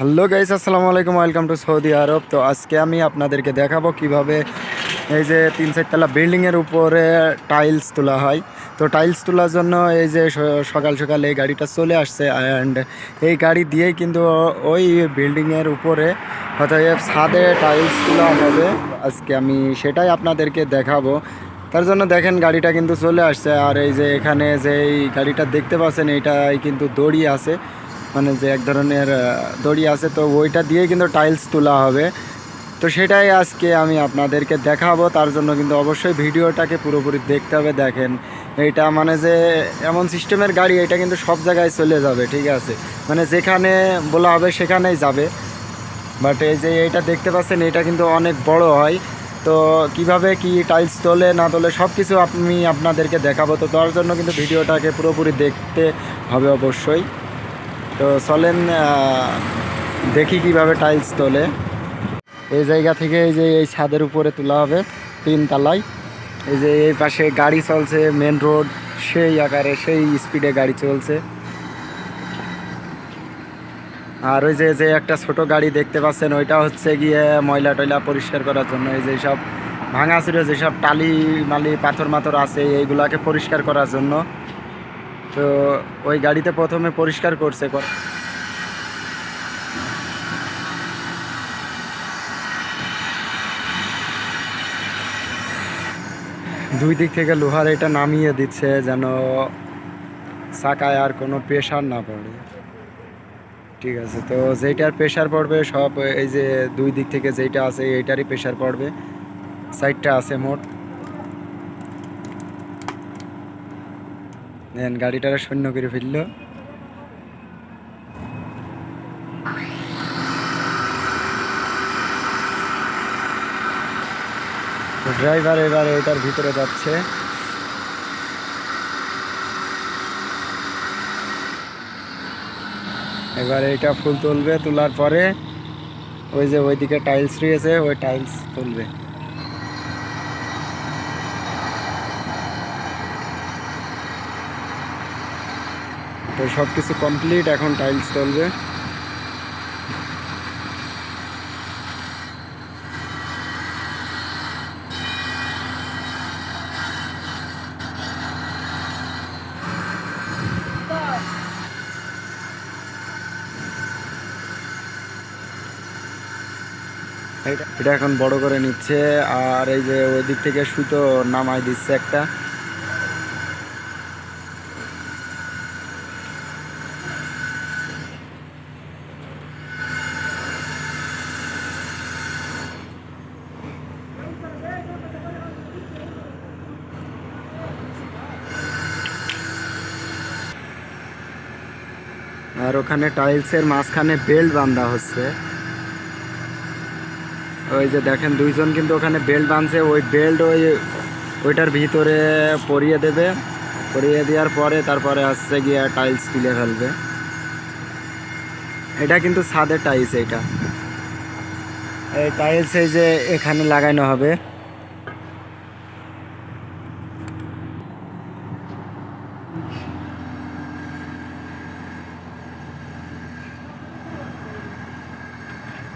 Hello guys, আসসালামু আলাইকুম, welcome to Saudi আরব। তো আজকে আমি আপনাদেরকে দেখাবো কীভাবে এই যে তিন চারতলা বিল্ডিংয়ের উপরে টাইলস তোলা হয়। তো টাইলস তোলার জন্য এই যে সকাল সকাল এই গাড়িটা চলে আসছে অ্যান্ড এই গাড়ি দিয়েই কিন্তু ওই বিল্ডিংয়ের উপরে অতএব ছাদে টাইলস তোলা হবে। আজকে আমি সেটাই আপনাদেরকে দেখাবো। তার জন্য দেখেন গাড়িটা কিন্তু চলে আসছে আর এই যে এখানে যে এই গাড়িটা দেখতে পাচ্ছেন এইটাই কিন্তু দড়ি আছে। মানে যে এক ধরনের দড়ি আছে, তো ওইটা দিয়ে কিন্তু টাইলস তোলা হবে। তো সেটাই আজকে আমি আপনাদেরকে দেখাবো। তার জন্য কিন্তু অবশ্যই ভিডিওটাকে পুরোপুরি দেখতে হবে, দেখেন। এটা মানে যে এমন সিস্টেমের গাড়ি, এটা কিন্তু সব জায়গায় চলে যাবে, ঠিক আছে? মানে যেখানে বলা হবে সেখানেই যাবে। বাট এই যে এইটা দেখতে পাচ্ছেন, এটা কিন্তু অনেক বড় হয়। তো কীভাবে কি টাইলস তোলে, না তোলে সব কিছু আমি আপনাদেরকে দেখাবো। তো তার জন্য কিন্তু ভিডিওটাকে পুরোপুরি দেখতে হবে অবশ্যই। তো চলেন দেখি কীভাবে টাইলস তোলে। এই জায়গা থেকে এই যে এই ছাদের উপরে তোলা হবে তিন তালায়। এই যে এই পাশে গাড়ি চলছে মেন রোড সেই আকারে, সেই স্পিডে গাড়ি চলছে। আর ওই যে যে একটা ছোট গাড়ি দেখতে পাচ্ছেন, ওইটা হচ্ছে গিয়ে ময়লা টয়লা পরিষ্কার করার জন্য। এই যে সব ভাঙা ছিল যেসব টালি মালি, পাথর মাথর আছে, এইগুলাকে পরিষ্কার করার জন্য। তো ওই গাড়িতে প্রথমে পরিষ্কার করছে কর- দুই দিক থেকে লোহার এটা নামিয়ে দিচ্ছে যেন চাকায় আর কোনো প্রেশার না পড়ে। ঠিক আছে, তো যেইটার প্রেশার পড়বে সব এই যে দুই দিক থেকে যেইটা আছে এইটারই প্রেশার পড়বে। সাইডটা আছে মোট দেন গাড়িটারে শূন্য করে ফেলল। ড্রাইভার এবার এটার ভিতরে যাচ্ছে। এবার এটা ফুল তুলবে, তোলার পরে ওই যে ওইদিকে টাইলস রয়েছে, ওই টাইলস তুলবে। তো সব কিছু কমপ্লিট এখন টাইলস চলবে। এটা এখন বড় করে নিচ্ছে, আর এই যে ওই দিক থেকে সুতো নামাই দিচ্ছে একটা। আর ওখানে টাইলসের মাঝখানে বেল্ট বাঁধা হচ্ছে। ওই যে দেখেন, দুইজন কিন্তু ওখানে বেল্ট বাঁধছে। ওই বেল্ট ওই, ওইটার ভিতরে পরিয়ে দেবে। পরিয়ে দেওয়ার পরে তারপরে আসছে গিয়ে টাইলস তুলে ফেলবে। এটা কিন্তু ছাদের টাইলস এইটা। এই টাইলস এই যে এখানে লাগানো হবে।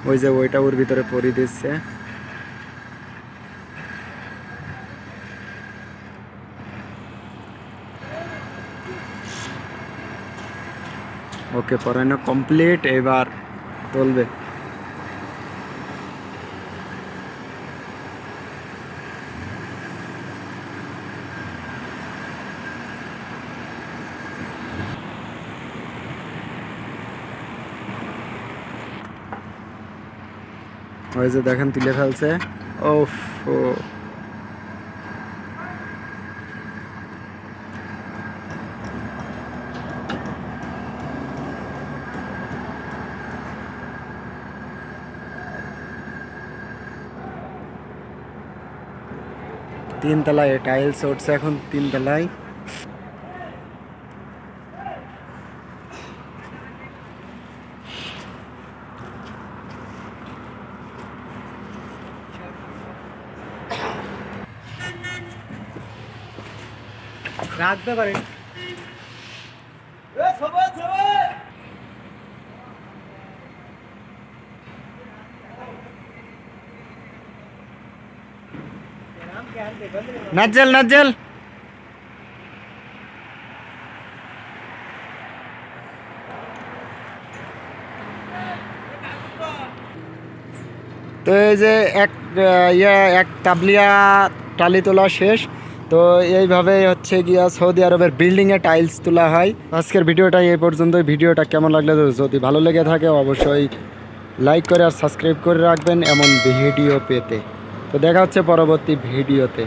ওই যে ওইটা ওর ভিতরে পরিয়ে দিচ্ছে। ওকে পড়ানো কমপ্লিট এবার তুলবে। ওই যে দেখেন তুলে ফেলছে। ও। তিন তলায় টাইলস উঠছে এখন তিন রাখবে পারে। নাজ্জাল নাজ্জাল! তো এই যে এক ইয়া এক তাবলিয়া টালি তোলা শেষ। তো এইভাবে হচ্ছে গিয়া সৌদি আরবের বিল্ডিংয়ে টাইলস তোলা হয়। আজকের ভিডিওটা এই পর্যন্ত ভিডিওটা কেমন লাগলে যদি ভালো লেগে থাকে, অবশ্যই লাইক করে আর সাবস্ক্রাইব করে রাখবেন এমন ভিডিও পেতে। তো দেখা হচ্ছে পরবর্তী ভিডিওতে